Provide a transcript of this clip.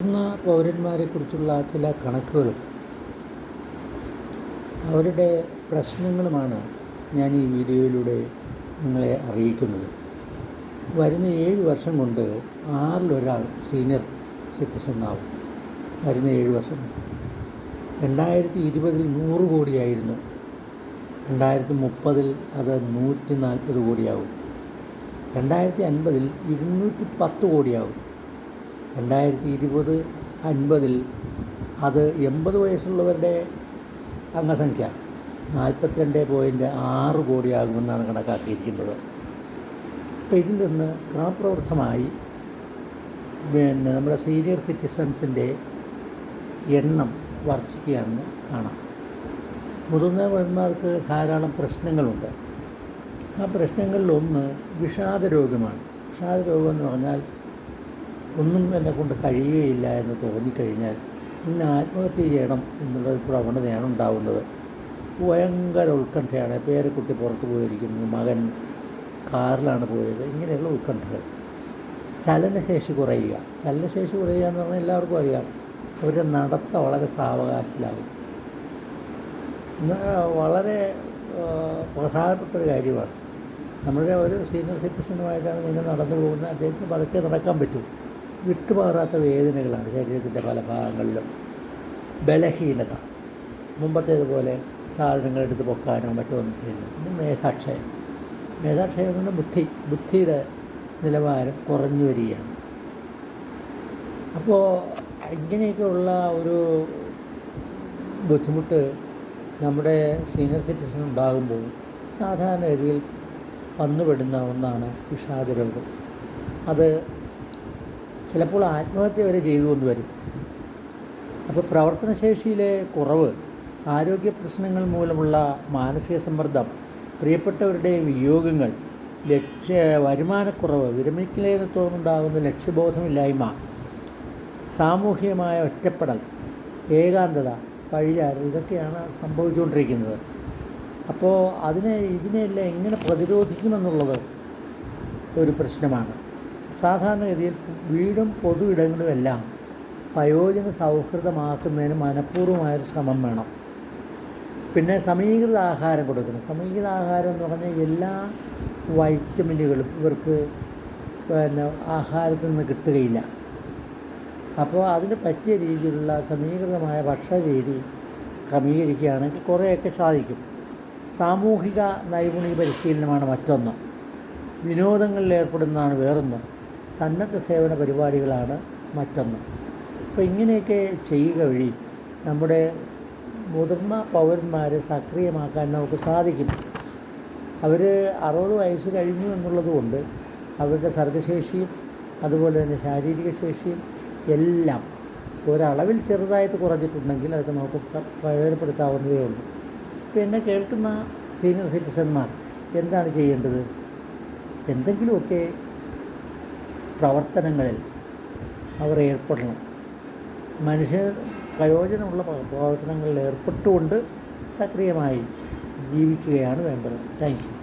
മുതിർന്ന പൗരന്മാരെക്കുറിച്ചുള്ള ചില കണക്കുകളും അവരുടെ പ്രശ്നങ്ങളുമാണ് ഞാൻ ഈ വീഡിയോയിലൂടെ നിങ്ങളെ അറിയിക്കുന്നത്. വരുന്ന ഏഴ് വർഷം കൊണ്ട് ആറിലൊരാൾ സീനിയർ സിറ്റിസൺ ആവും വരുന്ന ഏഴ് വർഷം രണ്ടായിരത്തി ഇരുപതിൽ നൂറ് കോടിയായിരുന്നു. രണ്ടായിരത്തി മുപ്പതിൽ അത് നൂറ്റി നാൽപ്പത് കോടിയാവും. രണ്ടായിരത്തി അൻപതിൽ ഇരുന്നൂറ്റി പത്ത് കോടിയാവും. രണ്ടായിരത്തി ഇരുപത് അൻപതിൽ അത് എൺപത് വയസ്സുള്ളവരുടെ അംഗസംഖ്യ നാൽപ്പത്തിരണ്ട് പോയിന്റ് ആറ് കോടിയാകുമെന്നാണ് കണക്കാക്കിയിരിക്കുന്നത്. അപ്പോൾ ഇതിൽ നിന്ന് ക്രമപ്രവൃത്തമായി പിന്നെ നമ്മുടെ സീനിയർ സിറ്റിസൺസിന്റെ എണ്ണം വർദ്ധിക്കുകയാണെന്ന് കാണാം. മുതിർന്ന പൗരന്മാർക്ക് ധാരാളം പ്രശ്നങ്ങളുണ്ട്. ആ പ്രശ്നങ്ങളിലൊന്ന് വിഷാദ രോഗമാണ് വിഷാദ രോഗം എന്ന് പറഞ്ഞാൽ ഒന്നും എന്നെ കൊണ്ട് കഴിയുകയില്ല എന്ന് തോന്നിക്കഴിഞ്ഞാൽ ഇന്ന് ആത്മഹത്യ ചെയ്യണം എന്നുള്ള ഒരു പ്രവണതയാണ് ഉണ്ടാവുന്നത്. ഭയങ്കര ഉത്കണ്ഠയാണ്. പേരക്കുട്ടി പുറത്ത് പോയിരിക്കുന്നു. മകൻ കാറിലാണ് പോയത്. ഇങ്ങനെയുള്ള ഉത്കണ്ഠകൾ. ചലനശേഷി കുറയുക. ചലനശേഷി കുറയുക എന്ന് പറഞ്ഞാൽ എല്ലാവർക്കും അറിയാം. അവരുടെ നടത്ത വളരെ സാവകാശത്തിലാവും വളരെ പ്രധാനപ്പെട്ട ഒരു കാര്യമാണ്. നമ്മുടെ ഒരു സീനിയർ സിറ്റിസനുമായിട്ടാണ് നിങ്ങൾ നടന്നു പോകുന്നത്. അദ്ദേഹത്തിന് പതുക്കെ നടക്കാൻ പറ്റും. വിട്ടുമാറാത്ത വേദനകളാണ് ശരീരത്തിന്റെ പല ഭാഗങ്ങളിലും. ബലഹീനത. മുമ്പത്തേതുപോലെ സാധനങ്ങൾ എടുത്ത് പൊക്കാനോ മറ്റോ ഒന്നും ചെയ്യുന്നത് പിന്നെ മേധാക്ഷയം. മേധാക്ഷയം എന്ന് പറഞ്ഞാൽ ബുദ്ധി ബുദ്ധിയുടെ നിലവാരം കുറഞ്ഞു വരികയാണ്. അപ്പോൾ ഇങ്ങനെയൊക്കെയുള്ള ഒരു ബുദ്ധിമുട്ട് നമ്മുടെ സീനിയർ സിറ്റിസൺ ഉണ്ടാകുമ്പോൾ സാധാരണ രീതിയിൽ വന്നുപെടുന്ന ഒന്നാണ് വിഷാദരോഗം. അത് ചിലപ്പോൾ ആത്മഹത്യ വരെ ചെയ്തു കൊണ്ടുവരും അപ്പോൾ പ്രവർത്തനശേഷിയിലെ കുറവ് ആരോഗ്യ പ്രശ്നങ്ങൾ മൂലമുള്ള മാനസിക സമ്മർദ്ദം പ്രിയപ്പെട്ടവരുടെ വിയോഗങ്ങൾ ലക്ഷ്യ വരുമാനക്കുറവ് വിരമിക്കലേനെ തുടർന്നുണ്ടാകുന്ന ലക്ഷ്യബോധമില്ലായ്മ സാമൂഹികമായ ഒറ്റപ്പെടൽ ഏകാന്തത പഴിചാരൽ ഇതൊക്കെയാണ് സംഭവിച്ചുകൊണ്ടിരിക്കുന്നത്. അപ്പോൾ അതിനെ ഇതിനെയെല്ലാം എങ്ങനെ പ്രതിരോധിക്കുമെന്നുള്ളത് ഒരു പ്രശ്നമാണ്. സാധാരണഗതിയിൽ വീടും പൊതു ഇടങ്ങളുമെല്ലാം വയോജന സൗഹൃദമാക്കുന്നതിന് മനഃപൂർവമായൊരു ശ്രമം വേണം. പിന്നെ സമീകൃത ആഹാരം കൊടുക്കണം. സമീകൃത ആഹാരം എന്ന് പറഞ്ഞാൽ എല്ലാ വൈറ്റമിനുകളും ഇവർക്ക് പിന്നെ ആഹാരത്തിൽ നിന്ന് കിട്ടുകയില്ല. അപ്പോൾ അതിന് പറ്റിയ രീതിയിലുള്ള സമീകൃതമായ ഭക്ഷണ രീതി ക്രമീകരിക്കുകയാണെങ്കിൽ കുറേയൊക്കെ സാധിക്കും. സാമൂഹിക നൈപുണ്യ പരിശീലനമാണ് മറ്റൊന്ന്. വിനോദങ്ങളിൽ ഏർപ്പെടുന്നതാണ് വേറൊന്ന്. സന്നദ്ധ സേവന പരിപാടികളാണ് മറ്റൊന്ന്. അപ്പോൾ ഇങ്ങനെയൊക്കെ ചെയ്യുക വഴി നമ്മുടെ മുതിർന്ന പൗരന്മാരെ സക്രിയമാക്കാൻ നമുക്ക് സാധിക്കും. അവർ അറുപത് വയസ്സ് കഴിഞ്ഞു എന്നുള്ളതുകൊണ്ട് അവരുടെ സർഗശേഷിയും അതുപോലെ തന്നെ ശാരീരിക ശേഷിയും എല്ലാം ഒരളവിൽ ചെറുതായിട്ട് കുറഞ്ഞിട്ടുണ്ടെങ്കിൽ അതൊക്കെ നമുക്ക് പ്രയോജനപ്പെടുത്താവുന്നതേ ഉള്ളൂ. ഇപ്പോൾ എന്നെ കേൾക്കുന്ന സീനിയർ സിറ്റിസന്മാർ എന്താണ് ചെയ്യേണ്ടത്? എന്തെങ്കിലുമൊക്കെ പ്രവർത്തനങ്ങളിൽ അവർ ഏർപ്പെടണം. മനുഷ്യ പ്രയോജനമുള്ള പ്രവർത്തനങ്ങളിൽ ഏർപ്പെട്ടുകൊണ്ട് സക്രിയമായി ജീവിക്കുകയാണ് വേണ്ടത്. Thank you.